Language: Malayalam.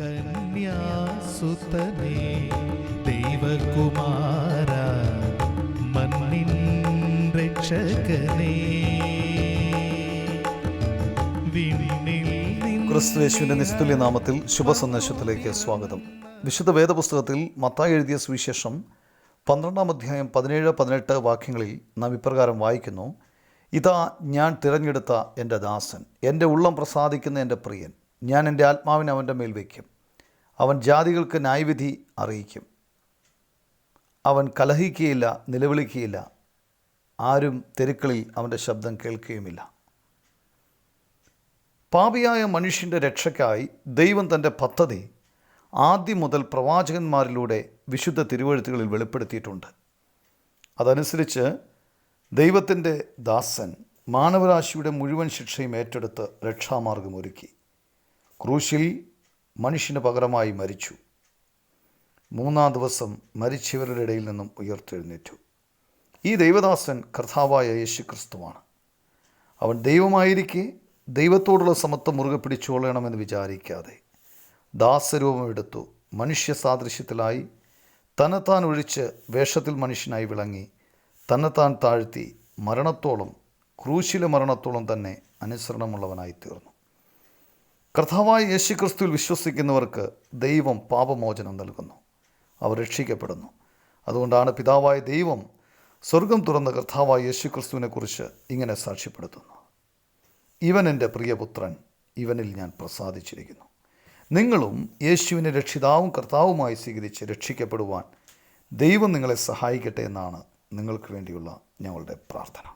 കന്യാസുതനേ ദൈവകുമാര മണ്ണിൻ രക്ഷകനേ. വിണ്ണിൽ നിൻ ക്രിസ്തു യേശുവിന്റെ നിസ്തുല്യ നാമത്തിൽ ശുഭ സന്ദേശത്തിലേക്ക് സ്വാഗതം. വിശുദ്ധ വേദപുസ്തകത്തിൽ മത്തായി എഴുതിയ സുവിശേഷം പന്ത്രണ്ടാം അധ്യായം പതിനേഴ് പതിനെട്ട് വാക്യങ്ങളിൽ നാം ഇപ്രകാരം വായിക്കുന്നു ഇതാ ഞാൻ തിരഞ്ഞെടുത്ത എന്റെ ദാസൻ എന്റെ ഉള്ളം പ്രസാദിക്കുന്ന എന്റെ പ്രിയൻ ഞാൻ എന്റെ ആത്മാവിനെ അവന്റെ മേൽ വയ്ക്കും. അവൻ ജാതികൾക്ക് ന്യായവിധി അറിയിക്കും. അവൻ കലഹിക്കുകയില്ല നിലവിളിക്കുകയില്ല ആരും തെരുക്കളിൽ അവന്റെ ശബ്ദം കേൾക്കുകയുമില്ല. പാപിയായ മനുഷ്യന്റെ രക്ഷയ്ക്കായി ദൈവം തന്റെ പദ്ധതി ആദ്യം മുതൽ പ്രവാചകന്മാരിലൂടെ വിശുദ്ധ തിരുവഴുത്തുകളിൽ വെളിപ്പെടുത്തിയിട്ടുണ്ട്. അതനുസരിച്ച് ദൈവത്തിന്റെ ദാസൻ മാനവരാശിയുടെ മുഴുവൻ ശിക്ഷയും ഏറ്റെടുത്ത് രക്ഷാമാർഗമൊരുക്കി ക്രൂശിൽ മനുഷ്യന് പകരമായി മരിച്ചു. മൂന്നാം ദിവസം മരിച്ചവരുടെ ഇടയിൽ നിന്നും ഉയർത്തെഴുന്നേറ്റു. ഈ ദൈവദാസൻ കർത്താവായ യേശു ക്രിസ്തുവാണ് അവൻ ദൈവമായിരിക്കെ ദൈവത്തോടുള്ള സമത്വം മുറുകെ പിടിച്ചുകൊള്ളണമെന്ന് വിചാരിക്കാതെ ദാസരൂപമെടുത്തു മനുഷ്യ സാദൃശ്യത്തിലായി തന്നെത്താൻ ഒഴിച്ച് വേഷത്തിൽ മനുഷ്യനായി വിളങ്ങി തന്നെത്താൻ താഴ്ത്തി മരണത്തോളം ക്രൂശിലെ മരണത്തോളം തന്നെ അനുസരണമുള്ളവനായി തീർന്നു. കർത്താവായ യേശു ക്രിസ്തുവിൽ വിശ്വസിക്കുന്നവർക്ക് ദൈവം പാപമോചനം നൽകുന്നു. അവർ രക്ഷിക്കപ്പെടുന്നു. അതുകൊണ്ടാണ് പിതാവായ ദൈവം സ്വർഗം തുറന്ന കർത്താവായ യേശു ക്രിസ്തുവിനെക്കുറിച്ച് ഇങ്ങനെ സാക്ഷ്യപ്പെടുത്തുന്നു. ഇവൻ എന്റെ പ്രിയപുത്രൻ ഇവനിൽ ഞാൻ പ്രസാദിച്ചിരിക്കുന്നു. നിങ്ങളും യേശുവിനെ രക്ഷിതാവും കർത്താവുമായി സ്വീകരിച്ച് രക്ഷിക്കപ്പെടുവാൻ ദൈവം നിങ്ങളെ സഹായിക്കട്ടെ എന്നാണ് നിങ്ങൾക്ക് വേണ്ടിയുള്ള ഞങ്ങളുടെ പ്രാർത്ഥന.